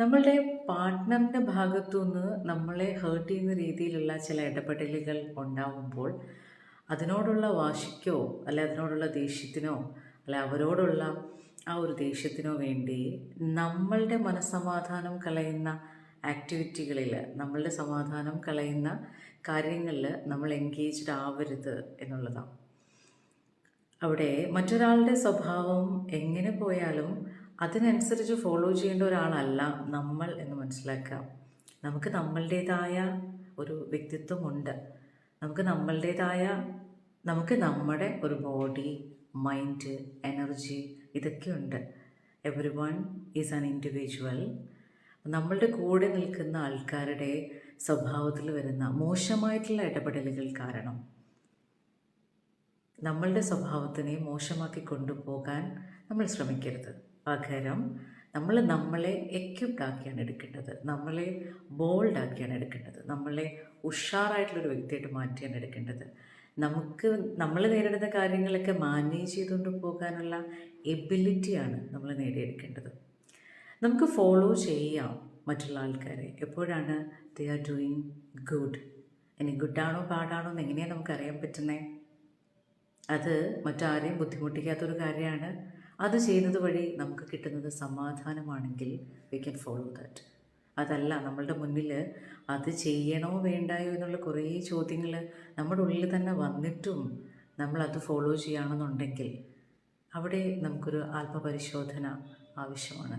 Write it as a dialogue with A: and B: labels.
A: നമ്മളുടെ പാർട്ട്ണറിന്റെ ഭാഗത്തുനിന്ന് നമ്മളെ ഹേർട്ട് ചെയ്യുന്ന രീതിയിലുള്ള ചില ഇടപെടലുകൾ ഉണ്ടാകുമ്പോൾ അതിനോടുള്ള വാശിക്കോ അല്ലെ അതിനോടുള്ള ദേഷ്യത്തിനോ അല്ലെ അവരോടുള്ള ആ ഒരു ദേഷ്യത്തിനോ വേണ്ടി നമ്മളുടെ മനസ്സമാധാനം കളയുന്ന ആക്ടിവിറ്റികളിൽ നമ്മളുടെ സമാധാനം കളയുന്ന കാര്യങ്ങളിൽ നമ്മൾ എൻഗേജ്ഡ് ആവരുത് എന്നുള്ളതാണ്. അവിടെ മറ്റൊരാളുടെ സ്വഭാവം എങ്ങനെ പോയാലും അതിനനുസരിച്ച് ഫോളോ ചെയ്യേണ്ട ഒരാളല്ല നമ്മൾ എന്ന് മനസ്സിലാക്കാം നമുക്ക് നമ്മളുടേതായ ഒരു വ്യക്തിത്വമുണ്ട്. നമുക്ക് നമ്മളുടേതായ നമുക്ക് നമ്മുടെ ഒരു ബോഡി മൈൻഡ് എനർജി ഇതൊക്കെയുണ്ട്. Every one is an individual നമ്മളുടെ കൂടെ നിൽക്കുന്ന ആൾക്കാരുടെ സ്വഭാവത്തിൽ വരുന്ന മോശമായിട്ടുള്ള ഇടപെടലുകൾ കാരണം നമ്മളുടെ സ്വഭാവത്തിനെ മോശമാക്കി കൊണ്ടുപോകാൻ നമ്മൾ ശ്രമിക്കരുത്. പകരം നമ്മൾ നമ്മളെ എക്യുപ്ഡ് ആക്കിയാണ് എടുക്കേണ്ടത്. നമ്മളെ ബോൾഡ് ആക്കിയാണ് എടുക്കേണ്ടത്. നമ്മളെ ഉഷാറായിട്ടുള്ളൊരു വ്യക്തിയായിട്ട് മാറ്റിയാണ് എടുക്കേണ്ടത്. നമുക്ക് നമ്മൾ നേരിടുന്ന കാര്യങ്ങളൊക്കെ മാനേജ് ചെയ്തുകൊണ്ട് പോകാനുള്ള എബിലിറ്റിയാണ് നമ്മൾ നേടിയെടുക്കേണ്ടത്. നമുക്ക് ഫോളോ ചെയ്യാം മറ്റുള്ള ആൾക്കാരെ. എപ്പോഴാണ് ദേ ആർ ഡൂയിങ് ഗുഡ് ഇനി ഗുഡാണോ പാടാണോ എന്ന് എങ്ങനെയാണ് നമുക്കറിയാൻ പറ്റുന്നത് അത് മറ്റാരെയും ബുദ്ധിമുട്ടിക്കാത്തൊരു കാര്യമാണ്. അത് ചെയ്യുന്നത് വഴി നമുക്ക് കിട്ടുന്നത് സമാധാനമാണെങ്കിൽ വി ക്യാൻ ഫോളോ ദാറ്റ് അതല്ല നമ്മളുടെ മുന്നിൽ അത് ചെയ്യണോ വേണ്ടായോ എന്നുള്ള കുറേ ചോദ്യങ്ങൾ നമ്മുടെ ഉള്ളിൽ തന്നെ വന്നിട്ടും നമ്മളത് ഫോളോ ചെയ്യുകയാണെന്നുണ്ടെങ്കിൽ അവിടെ നമുക്കൊരു ആത്മപരിശോധന ആവശ്യമാണ്.